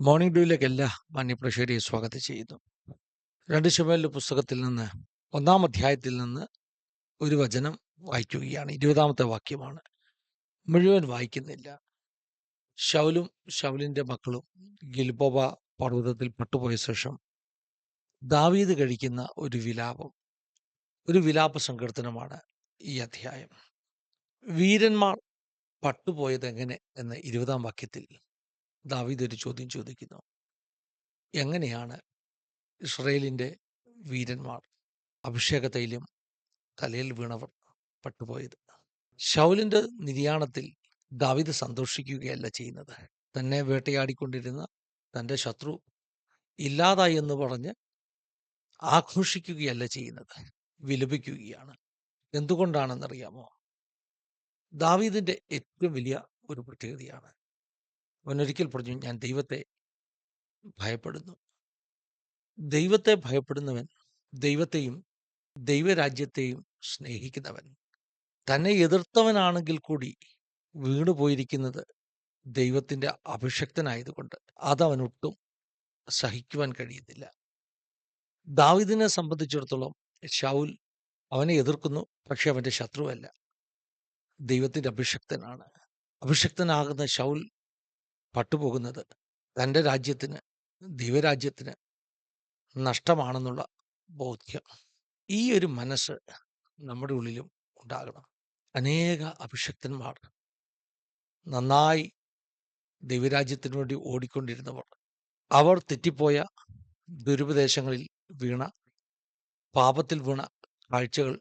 Morning ഡ്യൂയിലേക്ക് എല്ലാ മാന്യപ്രേക്ഷകരെയും സ്വാഗതം ചെയ്യുന്നു. രണ്ട് ശുമേലിന്റെ പുസ്തകത്തിൽ നിന്ന് ഒന്നാം അധ്യായത്തിൽ നിന്ന് ഒരു വചനം വായിക്കുകയാണ്. ഇരുപതാമത്തെ വാക്യമാണ്. മുഴുവൻ വായിക്കുന്നില്ല. ഷൗലും ഷൗലിന്റെ മക്കളും ഗിൽബോബ പർവതത്തിൽ പട്ടുപോയ ശേഷം ദാവീദ് കഴിക്കുന്ന ഒരു വിലാപം ഒരു വിലാപ സങ്കീർത്തനമാണ് ഈ അധ്യായം. വീരന്മാർ പട്ടുപോയതെങ്ങനെ? എന്ന ഇരുപതാം വാക്യത്തിൽ ദാവീദ് ഒരു ചോദ്യം ചോദിക്കുന്നു. എങ്ങനെയാണ് ഇസ്രയേലിന്റെ വീരന്മാർ അഭിഷേക തൈലം തലയിൽ വീണവർ പട്ടുപോയത് ഷൗലിന്റെ നിര്യാണത്തിൽ ദാവീദ് സന്തോഷിക്കുകയല്ല ചെയ്യുന്നത്. തന്നെ വേട്ടയാടിക്കൊണ്ടിരുന്ന തന്റെ ശത്രു ഇല്ലാതായി എന്ന് പറഞ്ഞ് ആഘോഷിക്കുകയല്ല ചെയ്യുന്നത്. വിലപിക്കുകയാണ്. എന്തുകൊണ്ടാണെന്നറിയാമോ? ദാവീദിന്റെ ഏറ്റവും വലിയ ഒരു പ്രത്യേകതയാണ് അവനൊരിക്കൽ പറഞ്ഞു ഞാൻ ദൈവത്തെ ഭയപ്പെടുന്നു. ദൈവത്തെ ഭയപ്പെടുന്നവൻ ദൈവത്തെയും ദൈവരാജ്യത്തെയും സ്നേഹിക്കുന്നവൻ തന്നെ എതിർത്തവനാണെങ്കിൽ കൂടി വീണു പോയിരിക്കുന്നത് ദൈവത്തിന്റെ അഭിഷക്തനായതുകൊണ്ട് അതവനൊട്ടും സഹിക്കുവാൻ കഴിയുന്നില്ല. ദാവിദിനെ സംബന്ധിച്ചിടത്തോളം ഷൗൽ അവനെ എതിർക്കുന്നു പക്ഷെ അവന്റെ ശത്രുവല്ല. ദൈവത്തിന്റെ അഭിഷക്തനാണ്. അഭിഷക്തനാകുന്ന ഷൗൽ പട്ടുപോകുന്നത്. തന്റെ രാജ്യത്തിന് ദൈവരാജ്യത്തിന് നഷ്ടമാണെന്നുള്ള ബോധ്യം ഈ ഒരു മനസ്സ് നമ്മുടെ ഉള്ളിലും ഉണ്ടാകണം. അനേക അഭിഷക്തന്മാർ നന്നായി ദൈവരാജ്യത്തിനു വേണ്ടി ഓടിക്കൊണ്ടിരുന്നവർ. അവർ തെറ്റിപ്പോയ ദുരുപദേശങ്ങളിൽ വീണ പാപത്തിൽ വീണ കാഴ്ചകൾ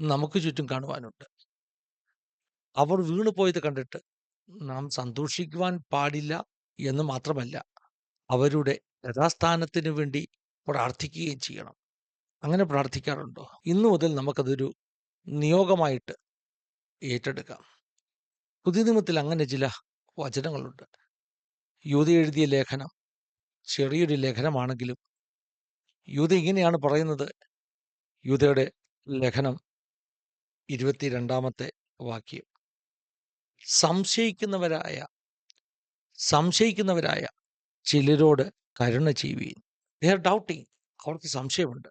നമുക്ക് ചുറ്റും കാണുവാനുണ്ട്. അവർ വീണുപോയത് കണ്ടിട്ട് നാം സന്തോഷിക്കുവാൻ പാടില്ല എന്ന് മാത്രമല്ല അവരുടെ യഥാസ്ഥാനത്തിന് വേണ്ടി പ്രാർത്ഥിക്കുകയും ചെയ്യണം. അങ്ങനെ പ്രാർത്ഥിക്കാറുണ്ടോ? ഇന്നു മുതൽ നമുക്കതൊരു നിയോഗമായിട്ട് ഏറ്റെടുക്കാം. പുതിയ നിയമത്തിൽ അങ്ങനെ ചില വചനങ്ങളുണ്ട്. യൂത എഴുതിയ ലേഖനം ചെറിയൊരു ലേഖനമാണെങ്കിലും യൂത ഇങ്ങനെയാണ് പറയുന്നത്. യൂതയുടെ ലേഖനം ഇരുപത്തിരണ്ടാമത്തെ വാക്യം. സംശയിക്കുന്നവരായ സംശയിക്കുന്നവരായ ചിലരോട് കരുണ ചെയ്യുകയും ദേ ആർ ഡൗട്ടിങ് അവർക്ക് സംശയമുണ്ട്.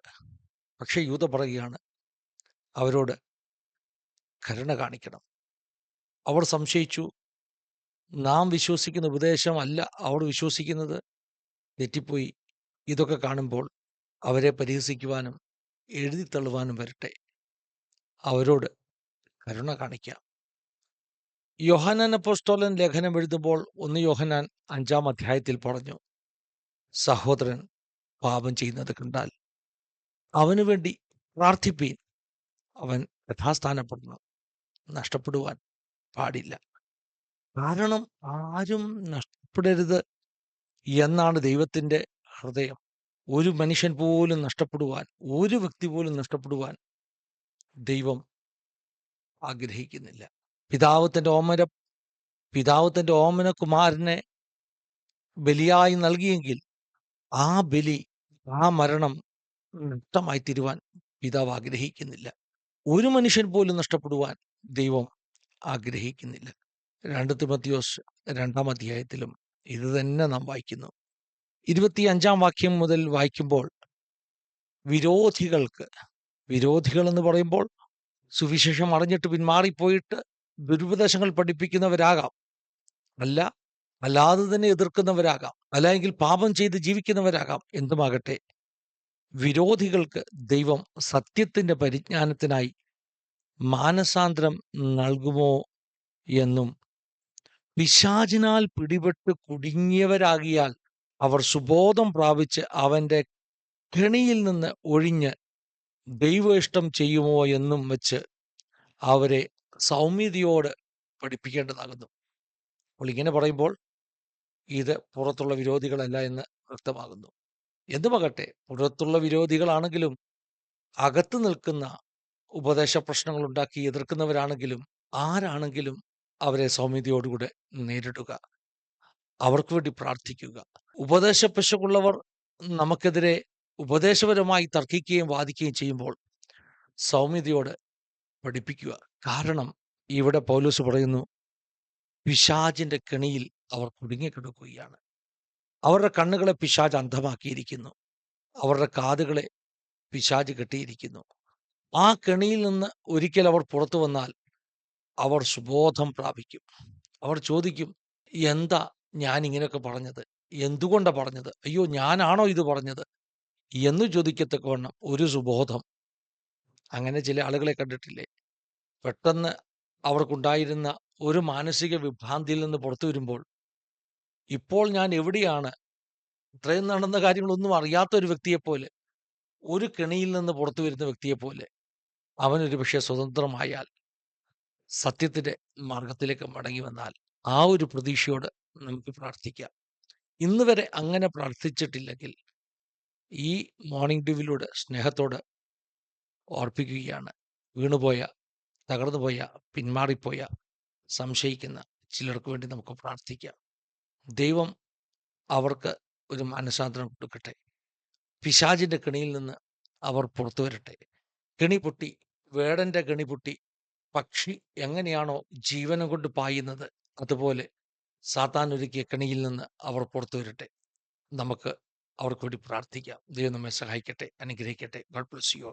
പക്ഷേ യൂത പറയുകയാണ് അവരോട് കരുണ കാണിക്കണം. അവർ സംശയിച്ചു. നാം വിശ്വസിക്കുന്ന ഉപദേശം ഉപദേശമല്ല അവർ വിശ്വസിക്കുന്നത്. തെറ്റിപ്പോയി. ഇതൊക്കെ കാണുമ്പോൾ അവരെ പരിഹസിക്കുവാനും എഴുതി തള്ളുവാനും വരട്ടെ. അവരോട് കരുണ കാണിക്കാം. യോഹനാൻ അപ്പോസ്റ്റോലൻ ലേഖനം എഴുതുമ്പോൾ ഒന്ന് യോഹനാൻ അഞ്ചാം അധ്യായത്തിൽ പറഞ്ഞു സഹോദരൻ പാപം ചെയ്യുന്നത് കണ്ടാൽ അവനു വേണ്ടി പ്രാർത്ഥിപ്പീൻ. അവൻ യഥാസ്ഥാനപ്പെടണം നഷ്ടപ്പെടുവാൻ പാടില്ല. കാരണം ആരും നഷ്ടപ്പെടരുത് എന്നാണ് ദൈവത്തിന്റെ ഹൃദയം. ഒരു മനുഷ്യൻ പോലും നഷ്ടപ്പെടുവാൻ ഒരു വ്യക്തി പോലും നഷ്ടപ്പെടുവാൻ ദൈവം ആഗ്രഹിക്കുന്നില്ല. പിതാവ് തന്റെ ഓമന പിതാവ് തന്റെ ഓമന കുമാരനെ ബലിയായി നൽകിയെങ്കിൽ ആ ബലി ആ മരണം നഷ്ടമായി തീരുവാൻ പിതാവ് ആഗ്രഹിക്കുന്നില്ല. ഒരു മനുഷ്യൻ പോലും നഷ്ടപ്പെടുവാൻ ദൈവം ആഗ്രഹിക്കുന്നില്ല. രണ്ട് തിമത്തിയോസ് രണ്ടാം അധ്യായത്തിലും ഇത് തന്നെ നാം വായിക്കുന്നു. ഇരുപത്തി അഞ്ചാം വാക്യം മുതൽ വായിക്കുമ്പോൾ വിരോധികൾക്ക് വിരോധികൾ എന്ന് പറയുമ്പോൾ സുവിശേഷം അറിഞ്ഞിട്ട് പിന്മാറിപ്പോയിട്ട് ദുരുപദേശങ്ങൾ പഠിപ്പിക്കുന്നവരാകാം. അല്ല അല്ലാതെ തന്നെ എതിർക്കുന്നവരാകാം. അല്ലെങ്കിൽ പാപം ചെയ്ത് ജീവിക്കുന്നവരാകാം. എന്തുമാകട്ടെ? വിരോധികൾക്ക് ദൈവം സത്യത്തിന്റെ പരിജ്ഞാനത്തിനായി മാനസാന്തരം നൽകുമോ എന്നും പിശാചിനാൽ പിടിപെട്ട് കുടുങ്ങിയവരാകിയാൽ അവർ സുബോധം പ്രാപിച്ച് അവന്റെ കെണിയിൽ നിന്ന് ഒഴിഞ്ഞ് ദൈവ ഇഷ്ടം ചെയ്യുമോ എന്നും വെച്ച് അവരെ സൗമ്യതയോട് പഠിപ്പിക്കേണ്ടതാകുന്നു. അപ്പോൾ ഇങ്ങനെ പറയുമ്പോൾ ഇത് പുറത്തുള്ള വിരോധികളല്ല എന്ന് വ്യക്തമാകുന്നു. എന്തുമാകട്ടെ പുറത്തുള്ള വിരോധികളാണെങ്കിലും അകത്ത് നിൽക്കുന്ന ഉപദേശ പ്രശ്നങ്ങൾ ഉണ്ടാക്കി എതിർക്കുന്നവരാണെങ്കിലും ആരാണെങ്കിലും അവരെ സൗമ്യതയോടുകൂടെ നേരിടുക. അവർക്ക് വേണ്ടി പ്രാർത്ഥിക്കുക. ഉപദേശ പശുക്കുള്ളവർ നമുക്കെതിരെ ഉപദേശപരമായി തർക്കിക്കുകയും വാദിക്കുകയും ചെയ്യുമ്പോൾ സൗമ്യതയോട് പഠിപ്പിക്കുക. കാരണം ഇവിടെ പോലീസ് പറയുന്നു പിശാജിന്റെ കെണിയിൽ അവർ കുടുങ്ങിക്കിടക്കുകയാണ്. അവരുടെ കണ്ണുകളെ പിശാജ് അന്ധമാക്കിയിരിക്കുന്നു. അവരുടെ കാതുകളെ പിശാജ് കെട്ടിയിരിക്കുന്നു. ആ കെണിയിൽ നിന്ന് ഒരിക്കൽ അവർ പുറത്തു വന്നാൽ അവർ സുബോധം പ്രാപിക്കും. അവർ ചോദിക്കും എന്താ ഞാൻ ഇങ്ങനെയൊക്കെ പറഞ്ഞത്? എന്തുകൊണ്ടാണ് പറഞ്ഞത്? അയ്യോ ഞാനാണോ ഇത് പറഞ്ഞത്? എന്ന് ചോദിക്കത്തക്കവണ്ണം ഒരു സുബോധം. അങ്ങനെ ചില ആളുകളെ കണ്ടിട്ടില്ലേ? പെട്ടെന്ന് അവർക്കുണ്ടായിരുന്ന ഒരു മാനസിക വിഭ്രാന്തിയിൽ നിന്ന് പുറത്തു വരുമ്പോൾ ഇപ്പോൾ ഞാൻ എവിടെയാണ്? ഇത്രയും നടന്ന കാര്യങ്ങളൊന്നും അറിയാത്ത ഒരു വ്യക്തിയെപ്പോലെ ഒരു കെണിയിൽ നിന്ന് പുറത്തു വരുന്ന വ്യക്തിയെപ്പോലെ അവനൊരു പക്ഷേ സ്വതന്ത്രമായാൽ സത്യത്തിന്റെ മാർഗത്തിലേക്ക് മടങ്ങി വന്നാൽ ആ ഒരു പ്രതീക്ഷയോട് നമുക്ക് പ്രാർത്ഥിക്കാം. ഇന്ന് വരെ അങ്ങനെ പ്രാർത്ഥിച്ചിട്ടില്ലെങ്കിൽ ഈ മോർണിംഗ് ഡ്യൂവിലൂടെ സ്നേഹത്തോട് ഓർപ്പിക്കുകയാണ്. വീണുപോയ തകർന്നുപോയ പിന്മാറിപ്പോയ സംശയിക്കുന്ന ചിലർക്ക് വേണ്ടി നമുക്ക് പ്രാർത്ഥിക്കാം. ദൈവം അവർക്ക് ഒരു മനസാന്തരം കൊടുക്കട്ടെ. പിശാചിന്റെ കെണിയിൽ നിന്ന് അവർ പുറത്തു വരട്ടെ. കെണി പൊട്ടി വേടന്റെ കെണി പൊട്ടി പക്ഷി എങ്ങനെയാണോ ജീവനം കൊണ്ട് പായുന്നത് അതുപോലെ സാത്താൻ ഒരുക്കിയ കെണിയിൽ നിന്ന് അവർ പുറത്തു വരട്ടെ. നമുക്ക് അവർക്ക് വേണ്ടി പ്രാർത്ഥിക്കാം. ദൈവം നമ്മെ സഹായിക്കട്ടെ അനുഗ്രഹിക്കട്ടെ. God bless you